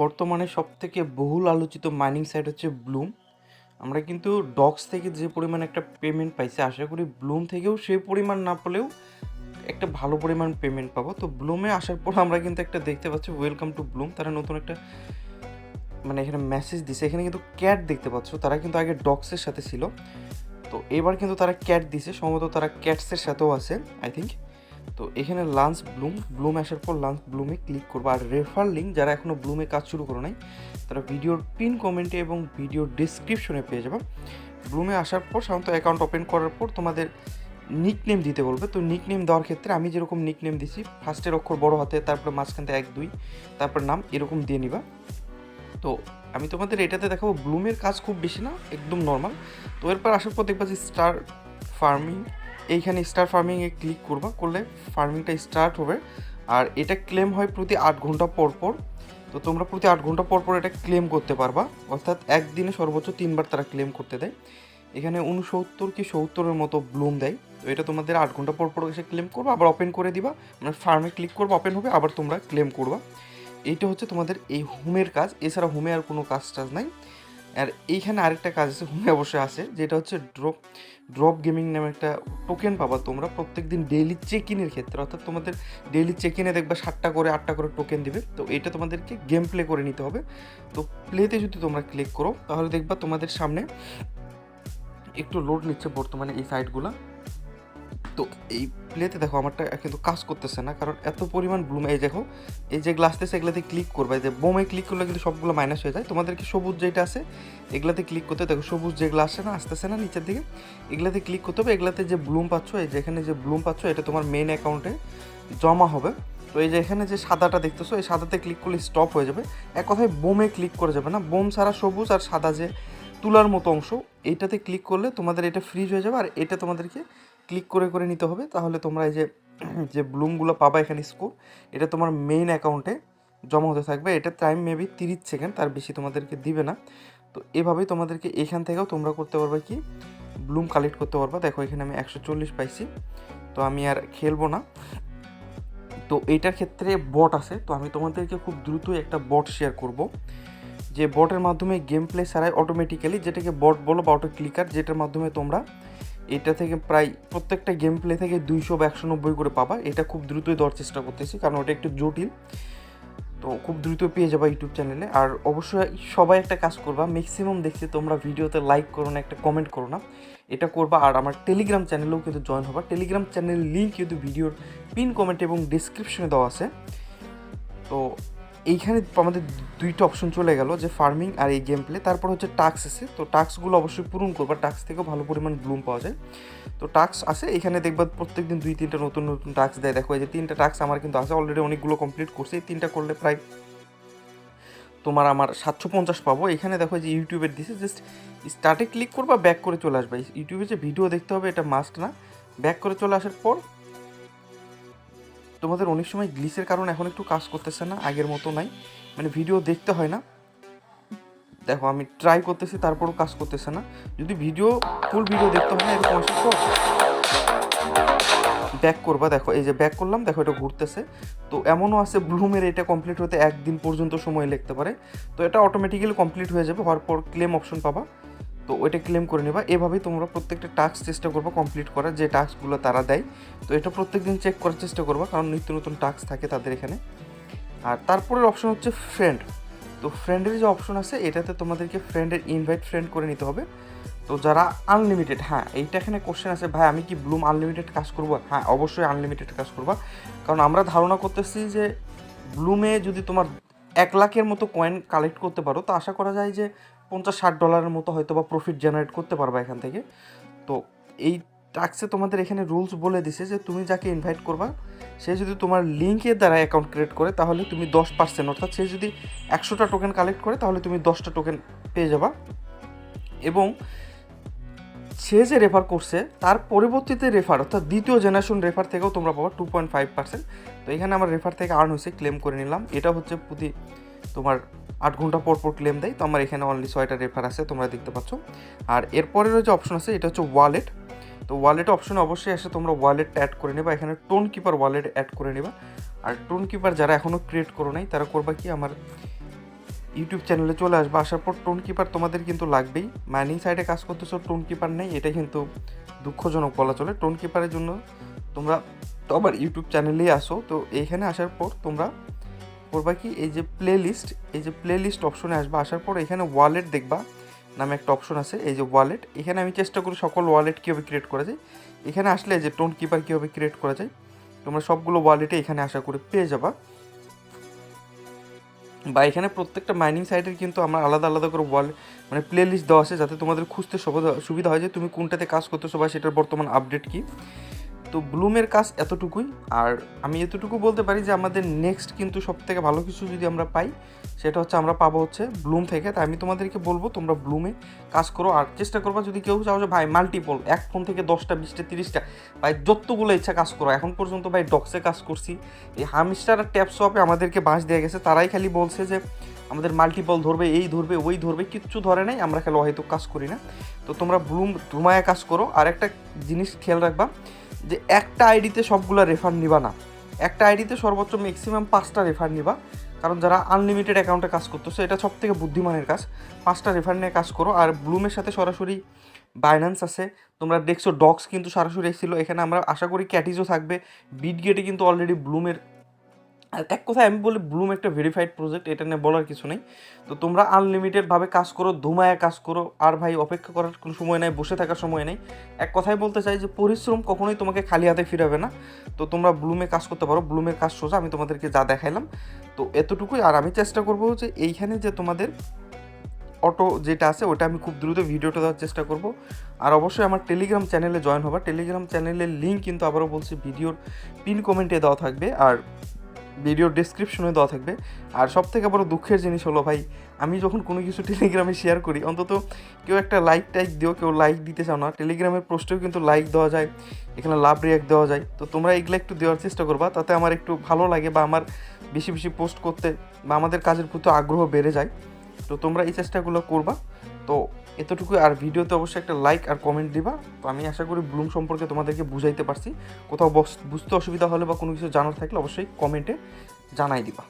বর্তমানে সবথেকে বহুল আলোচিত মাইনিং সাইট হচ্ছে ব্লুম আমরা কিন্তু ডক্স থেকে যে পরিমাণ একটা পেমেন্ট পাইছি, আশা করি ব্লুম থেকেও সেই পরিমাণ না পেলেও একটা ভালো পরিমাণ পেমেন্ট পাবো। তো ব্লুমে আসার পর আমরা কিন্তু একটা দেখতে পাচ্ছি ওয়েলকাম টু ব্লুম তারা নতুন একটা মানে এখানে মেসেজ দিছে। এখানে কিন্তু ক্যাট দেখতে পাচ্ছ, তারা কিন্তু আগে ডক্সের সাথে ছিল। তো এবার কিন্তু তারা ক্যাট দিছে, সম্ভবত তারা ক্যাটসের সাথেও আছে আই থিঙ্ক তো এখানে লাঞ্চ ব্লুম ব্লুম আসার পর লাঞ্চ ব্লুমে ক্লিক করব। আর রেফার লিঙ্ক যারা এখনও ব্লুমে কাজ শুরু করো নাই, তারা ভিডিওর পিন কমেন্টে এবং ভিডিওর ডিসক্রিপশনে পেয়ে যাবে। ব্লুমে আসার পর সাধারণত অ্যাকাউন্ট ওপেন করার পর তোমাদের নিক নেম দিতে বলবে। তো নিক নেম দেওয়ার ক্ষেত্রে আমি যেরকম নিক নেম দিছি ফার্স্টের অক্ষর বড় হাতে, তারপরে মাঝখান থেকে এক, দুই, তারপর নাম এরকম দিয়ে নিবা। তো আমি তোমাদের এটাতে দেখাবো ব্লুমের কাজ খুব বেশি না, একদম নর্মাল তো এরপর আসার পর দেখবা যে স্টার ফার্মিং এইখানে স্টার ফার্মিংয়ে ক্লিক করবা, করলে ফার্মিংটা স্টার্ট হবে। আর এটা ক্লেম হয় প্রতি আট ঘণ্টা পর পর। তো তোমরা প্রতি আট ঘণ্টা পর পর এটা ক্লেম করতে পারবা। অর্থাৎ একদিনে সর্বোচ্চ তিনবার তারা ক্লেম করতে দেয়। এখানে উনসত্তর কি সত্তরের মতো ব্লুম দেয়। তো এটা তোমাদের আট ঘণ্টা পর পর এসে ক্লেম করবা, আবার ওপেন করে দিবা। মানে ফার্মে ক্লিক করবা ওপেন হবে, আবার তোমরা ক্লেম করবা। এইটা হচ্ছে তোমাদের এই হোমের কাজ। এছাড়া হোমে আর কোনো কাজ টাজ নাই। আর এইখানে আরেকটা কাজ আছে, হোমে অবশ্যই আছে, যেটা হচ্ছে ড্রপ ড্রপ গেমিং নামে একটা টোকেন পাবা তোমরা। প্রত্যেক দিন ডেইলি চেক ইনের ক্ষেত্রে, অর্থাৎ তোমাদের ডেইলি চেক ইনে দেখবে সাতটা করে, আটটা করে টোকেন দিবে। তো এটা তোমাদেরকে গেম প্লে করে নিতে হবে। তো প্লেতে যদি তোমরা ক্লিক করো, তাহলে দেখবা তোমাদের সামনে একটু লোড নিচ্ছে বর্তমানে এই সাইটগুলো তো এই প্লেতে দেখো আমারটা কিন্তু কাজ করতেছে না, কারণ এত পরিমাণ ব্লুম এই দেখো, এই যে গ্লাস আছে এগুলাতে ক্লিক করবে যে বোমে ক্লিক করলে কিন্তু সবগুলো মাইনাস হয়ে যায়। তোমাদেরকে সবুজ যেটা আছে, এগুলাতে ক্লিক করতে দেখো, সবুজ যেগুলো আসে না আসতেছে না নিচের দিকে, এগুলাতে ক্লিক করতে হবে। এগুলাতে যে ব্লুম পাচ্ছ, এই যেখানে যে ব্লুম পাচ্ছ, এটা তোমার মেন অ্যাকাউন্টে জমা হবে। তো এই যে এখানে যে সাদাটা দেখতেছো, এই সাদাতে ক্লিক করলে স্টপ হয়ে যাবে। এক কথায় বোমে ক্লিক করে যাবে না। বোম ছাড়া সবুজ আর সাদা যে তুলার মতো অংশ, এইটাতে ক্লিক করলে তোমাদের এটা ফ্রিজ হয়ে যাবে। আর এটা তোমাদেরকে ক্লিক করে করে নিতে হবে। তাহলে তোমরা এই যে যে ব্লুমগুলো পাবা এখানে স্কোর এটা তোমার মেইন অ্যাকাউন্টে জমা হতে থাকবে। এটা টাইম মেবি তিরিশ সেকেন্ড তার বেশি তোমাদেরকে দিবে না। তো এভাবেই তোমাদেরকে এখান থেকেও তোমরা করতে পারবে কি? ব্লুম কালেক্ট করতে পারবা। দেখো, এখানে আমি একশো চল্লিশ পাইছি। তো আমি আর খেলব না। তো এইটার ক্ষেত্রে বট আছে। তো আমি তোমাদেরকে খুব দ্রুতই একটা বট শেয়ার করব। যে বটের মাধ্যমে গেম প্লে ছাড়াই অটোমেটিক্যালি যেটাকে বট বলো বা অটো ক্লিকার যেটার মাধ্যমে তোমরা এটা থেকে প্রায় প্রত্যেকটা গেম প্লে থেকে দুইশো বা একশো নব্বই করে পাবা। এটা খুব দ্রুতই দেওয়ার চেষ্টা করতেছি, কারণ ওটা একটু জটিল। তো খুব দ্রুত পেয়ে যাবা ইউটিউব চ্যানেলে আর অবশ্যই সবাই একটা কাজ করবা ম্যাক্সিমাম দেখছি তোমরা ভিডিওতে লাইক করো না, একটা কমেন্ট করো না। এটা করবা আর আমার টেলিগ্রাম চ্যানেলেও কিন্তু জয়েন হবা। টেলিগ্রাম চ্যানেলের লিঙ্ক কিন্তু ভিডিওর পিন কমেন্ট এবং ডিসক্রিপশনে দেওয়া আছে। তো এইখানে আমাদের দুইটা অপশন চলে গেল, যে ফার্মিং আর এই গেম প্লে তারপর হচ্ছে টাক্স আছে। তো টাক্সগুলো অবশ্যই পূরণ করবা। টাক্স থেকেও ভালো পরিমাণ ব্লুম পাওয়া যায়। তো টাক্স আছে। এখানে দেখবা প্রত্যেক দিন দুই, তিনটা নতুন নতুন টাক্স দেয়। দেখো, এই যে তিনটা টাক্স আমার কিন্তু আছে। অলরেডি অনেকগুলো কমপ্লিট করছে। এই তিনটা করলে প্রায় তোমার আমার সাতশো পঞ্চাশ পাবো। এখানে দেখো যে ইউটিউবের দিছে। জাস্ট স্টার্টে ক্লিক করবা ব্যাক করে চলে আসবে। ইউটিউবে যে ভিডিও দেখতে হবে, এটা মাস্ট না। ব্যাক করে চলে আসার পর তোমাদের অনেক সময় গ্লিসের কারণে এখন একটু কাজ করতেছে না, আগের মতো নাই। মানে ভিডিও দেখতে হয় না। দেখো, আমি ট্রাই করতেছি, তারপরও কাজ করতেছে না। যদি ভিডিও ফুল ভিডিও দেখতে হয় না, এরকম ব্যাক করবা, দেখো, এই যে ব্যাক করলাম, দেখো, এটা ঘুরতেছে। তো এমনও আছে ব্লুমের এটা কমপ্লিট হতে একদিন পর্যন্ত সময় লাগতে পারে। তো এটা অটোমেটিক্যালি কমপ্লিট হয়ে যাবে, হওয়ার পর ক্লেম অপশন পাবা। তো ওইটা ক্লেম করে নেবা। এভাবেই তোমরা প্রত্যেকটা টাস্ক চেষ্টা করবা কমপ্লিট করার, যে টাস্কগুলো তারা দেয়। তো এটা প্রত্যেক দিন চেক করার চেষ্টা করবা, কারণ নিত্য নতুন টাস্ক থাকে তাদের এখানে। আর তারপরের অপশন হচ্ছে ফ্রেন্ড তো ফ্রেন্ডের যে অপশন আছে, এটাতে তোমাদেরকে ফ্রেন্ডের ইনভাইট ফ্রেন্ড করে নিতে হবে। তো যারা আনলিমিটেড হ্যাঁ এইটা এখানে কোশ্চেন আছে, ভাই, আমি কি ব্লুম আনলিমিটেড কাজ করব? হ্যাঁ অবশ্যই আনলিমিটেড কাজ করবা। কারণ আমরা ধারণা করতেছি যে ব্লুমে যদি তোমার এক লাখের মতো কয়েন কালেক্ট করতে পারো, তো আশা করা যায় যে পঞ্চাশ ষাট ডলারের মতো হয়তো বা প্রফিট জেনারেট করতে পারবা এখান থেকে। তো এই টাক্সে তোমাদের এখানে রুলস বলে দিছে যে তুমি যাকে ইনভাইট করবা, সে যদি তোমার লিঙ্কের দ্বারা অ্যাকাউন্ট ক্রিয়েট করে, তাহলে তুমি দশ পার্সেন্ট অর্থাৎ সে যদি একশোটা টোকেন কালেক্ট করে, তাহলে তুমি দশটা টোকেন পেয়ে যাবা। এবং সে যে রেফার করছে, তার পরবর্তীতে রেফার অর্থাৎ দ্বিতীয় জেনারেশন রেফার থেকেও তোমরা পাবা টু পয়েন্ট ফাইভ পার্সেন্ট তো এখানে আমার রেফার থেকে আর্ন হয়েছে ক্লেম করে নিলাম। এটা হচ্ছে প্রতি তোমার আট ঘণ্টা পর পর ক্লেম দেয়। তো আমার এখানে অনলি ছয়টা রেফার আছে, তোমরা দেখতে পাচ্ছ। আর এরপরেরও যে অপশন আছে, এটা হচ্ছে ওয়ালেট তো ওয়ালেট অপশনে অবশ্যই এসে তোমরা ওয়ালেট অ্যাড করে নেবা। এখানে টোন কিপার ওয়ালেট অ্যাড করে নেবা। আর টোন কিপার যারা এখনও ক্রিয়েট করো নাই, তারা করবা কি? আমার ইউটিউব চ্যানেলে চলে আসবে। আসার পর টোন কিপার তোমাদের কিন্তু লাগবেই। মাইনিং সাইডে কাজ করতেছো টোন কিপার নেই। এটা কিন্তু দুঃখজনক বলা চলে। টোন কিপারের জন্য তোমরা, তো আবার ইউটিউব চ্যানেলেই আসো। তো এইখানে আসার পর তোমরা করবা কি এই যে প্লে লিস্ট এই যে প্লে লিস্ট অপশনে আসবে, আসার পর এখানে ওয়ালেট দেখবা, নামে একটা অপশন আছে, এই যে ওয়ালেট এখানে আমি চেষ্টা করি সকল ওয়ালেট কীভাবে ক্রিয়েট করা যায়। এখানে আসলে যে টোন কিপার কীভাবে ক্রিয়েট করা যায়, তোমরা সবগুলো ওয়ালেটে এখানে আশা করে পেয়ে যাবা। বা এখানে প্রত্যেকটা মাইনিং সাইটের কিন্তু আমার আলাদা আলাদা করে ওয়াল মানে প্লে লিস্ট দেওয়া আছে, যাতে তোমাদের খুঁজতে সুবিধা হয় যে তুমি কোনটাতে কাজ করতেছো বা সেটার বর্তমান আপডেট কী। তো ব্লুমের কাজ এতটুকুই। আর আমি এতটুকু বলতে পারি যে আমাদের নেক্সট কিন্তু সব থেকে ভালো কিছু যদি আমরা পাই, সেটা হচ্ছে আমরা পাবো হচ্ছে ব্লুম থেকে। তাই আমি তোমাদেরকে বলব, তোমরা ব্লুমে কাজ করো। আর চেষ্টা করবা যদি কেউ চাও যে, ভাই মাল্টিপল এক ফোন থেকে দশটা, বিশটা, তিরিশটা, ভাই, যতগুলো ইচ্ছা কাজ করো। এখন পর্যন্ত ভাই ডক্সে কাজ করছি। এই হামিস্টার আর ট্যাপ শপে আমাদেরকে বাঁশ দেওয়া গেছে। তারাই খালি বলছে যে, আমাদের মাল্টিপল ধরবে, এই ধরবে, ওই ধরবে, কিচ্ছু ধরে নাই, আমরা খালি হয়তো কাজ করি না। তো তোমরা ব্লুম ধুমায় কাজ করো। আর একটা জিনিস খেয়াল রাখবা যে একটা আইডিতে সবগুলো রেফার নিবা না। একটা আইডিতে সর্বোচ্চ ম্যাক্সিমাম পাঁচটা রেফার নিবা। কারণ যারা আনলিমিটেড অ্যাকাউন্টে কাজ করতেছে, এটা সব থেকে বুদ্ধিমানের কাজ। পাঁচটা রেফার নিয়ে কাজ করো। আর ব্লুমের সাথে সরাসরি বাইন্যান্স আছে। তোমরা দেখছ ডক্স কিন্তু সরাসরি এসেছিল এখানে আমরা আশা করি ক্যাটিজও থাকবে। বিট গেটে কিন্তু অলরেডি ব্লুমের আর এক কথায় আমি বলি ব্লুম একটা ভেরিফাইড প্রজেক্ট এটা নিয়ে বলার কিছু নেই। তো তোমরা আনলিমিটেডভাবে কাজ করো, ধুমায় কাজ করো, আর ভাই অপেক্ষা করার কোনো সময় নেই, বসে থাকার সময় নেই। এক কথায় বলতে চাই যে, পরিশ্রম কখনোই তোমাকে খালি হাতে ফিরাবে না। তো তোমরা ব্লুমে কাজ করতে পারো ব্লুমের কাজ সোজা, আমি তোমাদেরকে যা দেখাইলাম। তো এতটুকুই, আর আমি চেষ্টা করব যে, এইখানে যে তোমাদের অটো যেটা আছে, ওটা আমি খুব দ্রুত ভিডিওটা দেওয়ার চেষ্টা করব। আর অবশ্যই আমার টেলিগ্রাম চ্যানেলে জয়েন হবা। টেলিগ্রাম চ্যানেলের লিঙ্ক কিন্তু আবারও বলছি, ভিডিওর পিন কমেন্টে দেওয়া থাকবে। আর ভিডিওর ডিসক্রিপশনে দেওয়া থাকবে। আর সব থেকে বড় দুঃখের জিনিস হলো ভাই, আমি যখন কোনো কিছু টেলিগ্রামে শেয়ার করি, অন্তত কেউ একটা লাইক টাইক দিও, কেউ লাইক দিতে চাও না। টেলিগ্রামের পোস্টেও কিন্তু লাইক দেওয়া যায়, এখানে লাভ রিয়াক্ট দেওয়া যায়। তো তোমরা এগুলো একটু দেওয়ার চেষ্টা করবা, তাতে আমার একটু ভালো লাগে বা আমার বেশি বেশি পোস্ট করতে বা আমাদের কাজের প্রতি আগ্রহ বেড়ে যায়। তো তোমরা এই চেষ্টাগুলো করবা। তো এতটুকু আর ভিডিওতে অবশ্যই একটা লাইক আর কমেন্ট দিবা। তো আমি আশা করি ব্লুম সম্পর্কে তোমাদেরকে বুঝাইতে পারছি। কোথাও বুঝতে অসুবিধা হলে বা কোনো কিছু জানার থাকলে অবশ্যই কমেন্টে জানাই দিবা।